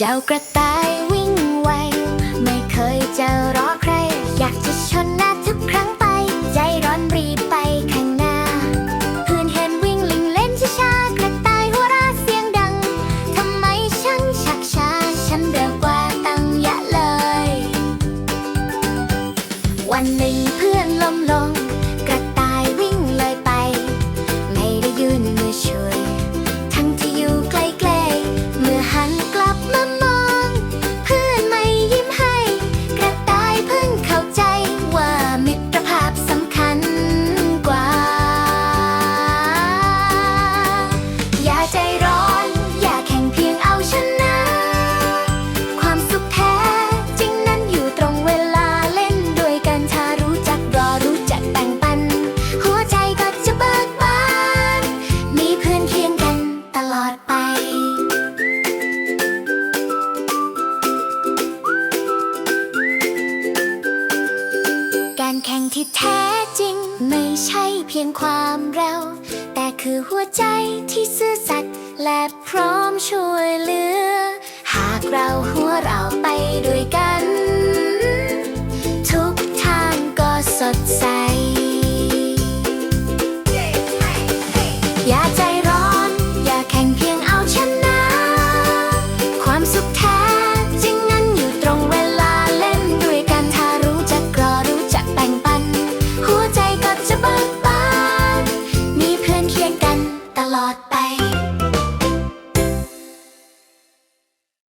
เจ้ากระต่ายวิ่งไว ไม่เคยจะรอใคร อยากจะชนหน้าทุกครั้งไป ใจร้อนรีบไปข้างหน้าเพื่อนเห็นวิ่งลิงเล่นช้าๆกระต่ายหัวเราะเสียงดัง ทำไมฉันชักช้า ฉันเร็วกว่าตั้งเยอะเลย วันหนึ่งเพื่อนล้มลง ใจร้อน อย่าแข่งเพียงเอาชนะ ความสุขแท้จริงนั้นอยู่ตรงเวลาเล่นด้วยกันถ้ารู้จักรอรู้จักแบ่งปัน หัวใจก็จะเบิกบาน มีเพื่อนเคียงกันตลอดไป การแข่งที่แท้จริง ไม่ใช่เพียงความเร็ว แต่คือหัวใจที่ซื่อสัตย์ และพร้อมช่วยเหลือ หากเราหัวเราไปด้วยกัน ทุกทางก็สดใส อย่าใจ